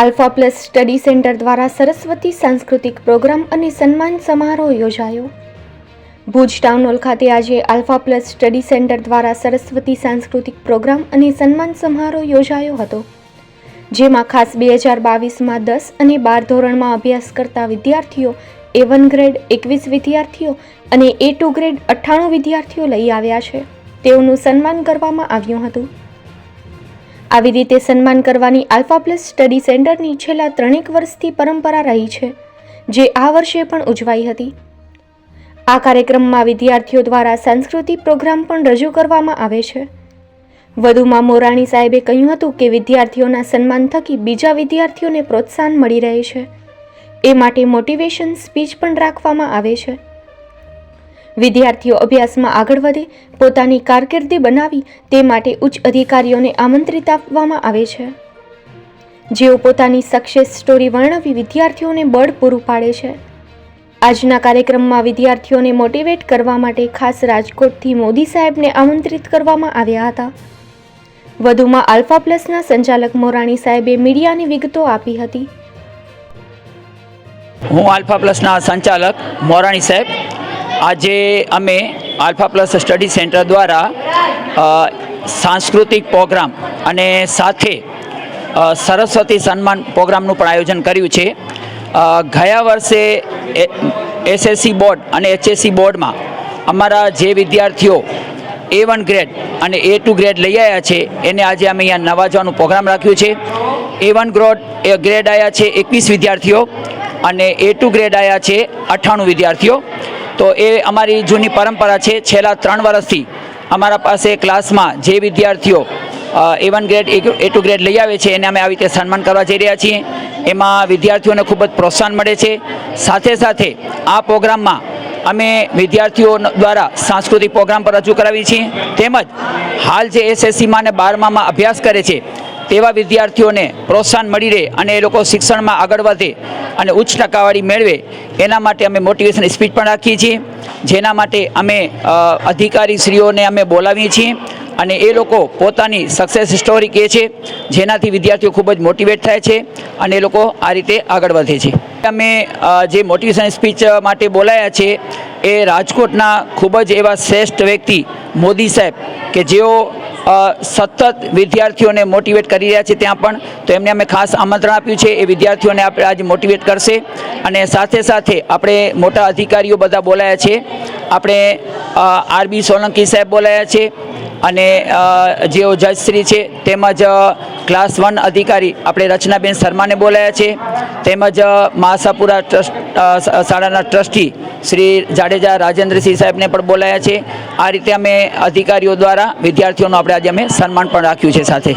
Alpha plus study centre દ્વારા સરસ્વતી સાંસ્કૃતિક programme અને સન્માન સમારોહ યોજાયો. ભુજ ટાઉન હોલ ખાતે આજે આલ્ફા પ્લસ સ્ટડી સેન્ટર દ્વારા સરસ્વતી સાંસ્કૃતિક પ્રોગ્રામ અને સન્માન સમારોહ યોજાયો હતો, જેમાં ખાસ બે હજાર બાવીસમાં દસ અને બાર ધોરણમાં અભ્યાસ કરતા વિદ્યાર્થીઓ એ વન ગ્રેડ એકવીસ વિદ્યાર્થીઓ અને એ ટુ ગ્રેડ અઠ્ઠાણું વિદ્યાર્થીઓ લઈ આવ્યા છે. તેઓનું સન્માન કરવામાં આવ્યું હતું. આવી રીતે સન્માન કરવાની આલ્ફા પ્લસ સ્ટડી સેન્ટરની છેલ્લા ત્રણેક વર્ષથી પરંપરા રહી છે, જે આ વર્ષે પણ ઉજવાઈ હતી. આ કાર્યક્રમમાં વિદ્યાર્થીઓ દ્વારા સાંસ્કૃતિક પ્રોગ્રામ પણ રજૂ કરવામાં આવે છે. વધુમાં મોરાણી સાહેબે કહ્યું હતું કે વિદ્યાર્થીઓના સન્માન થકી બીજા વિદ્યાર્થીઓને પ્રોત્સાહન મળી રહે છે. એ માટે મોટિવેશન સ્પીચ પણ રાખવામાં આવે છે. વિદ્યાર્થીઓ અભ્યાસમાં આગળ વધે, પોતાની કારકિર્દી બનાવી, તે માટે ઉચ્ચ અધિકારીઓને આમંત્રિત આપવામાં આવે છે. જેઓ પોતાની સક્સેસ સ્ટોરી વર્ણવી વિદ્યાર્થીઓને બળ પૂરું પાડે છે. આજના કાર્યક્રમમાં વિદ્યાર્થીઓને મોટિવેટ કરવા માટે ખાસ રાજકોટથી મોદી સાહેબને આમંત્રિત કરવામાં આવ્યા હતા. વધુમાં આલ્ફા પ્લસના સંચાલક મોરાણી સાહેબે મીડિયાની વિગતો આપી હતી. હું આલ્ફા પ્લસના સંચાલક મોરાણી સાહેબ. આજે અમે આલ્ફા પ્લસ સ્ટડી સેન્ટર દ્વારા સાંસ્કૃતિક પ્રોગ્રામ અને સાથે સરસ્વતી સન્માન પ્રોગ્રામનું પણ આયોજન કર્યું છે. ગયા વર્ષે એસએસસી બોર્ડ અને એચએસસી બોર્ડમાં અમારા જે વિદ્યાર્થીઓ એ વન ગ્રેડ અને એ ટુ ગ્રેડ લઈ આવ્યા છે, એને આજે અમે અહીંયા નવાજવાનું પ્રોગ્રામ રાખ્યું છે. એ વન ગ્રોડ એ ગ્રેડ આવ્યા છે એકવીસ વિદ્યાર્થીઓ અને એ ટુ ગ્રેડ આવ્યા છે અઠ્ઠાણું વિદ્યાર્થીઓ. તો એ અમારી જૂની પરંપરા છે. છેલ્લા ત્રણ વર્ષથી અમારા પાસે ક્લાસમાં જે વિદ્યાર્થીઓ A one grade A two grade લઈ આવે છે, એને અમે આવી રીતે સન્માન કરવા જઈ રહ્યા છીએ. એમાં વિદ્યાર્થીઓને ખૂબ જ પ્રોત્સાહન મળે છે. સાથે સાથે આ પ્રોગ્રામમાં અમે વિદ્યાર્થીઓ દ્વારા સાંસ્કૃતિક પ્રોગ્રામ પર રજૂ કરાવી છીએ. તેમજ હાલ જે એસએસસીમાં અને બારમામાં અભ્યાસ કરે છે તેવા વિદ્યાર્થીઓને પ્રોત્સાહન મળી રહે અને એ લોકો શિક્ષણમાં આગળ વધે અને ઉચ્ચ ટકાવારી મેળવે, એના માટે અમે મોટિવેશન સ્પીચ પણ રાખીએ છીએ. જેના માટે અમે અધિકારીશ્રીઓને અમે બોલાવીએ છીએ અને એ લોકો પોતાની સક્સેસ સ્ટોરી કહે છે, જેનાથી વિદ્યાર્થીઓ ખૂબ જ મોટિવેટ થાય છે અને એ લોકો આ રીતે આગળ વધે છે. અમે જે મોટિવેશન સ્પીચ માટે બોલાયા છે, એ રાજકોટના ખૂબ જ એવા શ્રેષ્ઠ વ્યક્તિ મોદી સાહેબ કે જેઓ સતત વિદ્યાર્થીઓને મોટિવેટ કરી રહ્યા છે ત્યાં પણ. તો એમને અમે ખાસ આમંત્રણ આપ્યું છે, એ વિદ્યાર્થીઓને આપણે આજે મોટિવેટ કરશે. અને સાથે સાથે આપણે મોટા અધિકારીઓ બધા બોલાયા છે. આપણે આરબી સોલંકી સાહેબ બોલાયા છે. અને જેઓ જજશ્રી છે, તેમજ ક્લાસ વન અધિકારી આપણે રચનાબેન શર્માને બોલાયા છે. તેમજ માસાપુરા ટ્રસ્ટ શાળાના ટ્રસ્ટી શ્રી જાડેજા રાજેન્દ્રસિંહ સાહેબને પણ બોલાયા છે. આ રીતે અમે અધિકારીઓ દ્વારા વિદ્યાર્થીઓનું આપણે આજે અમે સન્માન પણ રાખ્યું છે સાથે.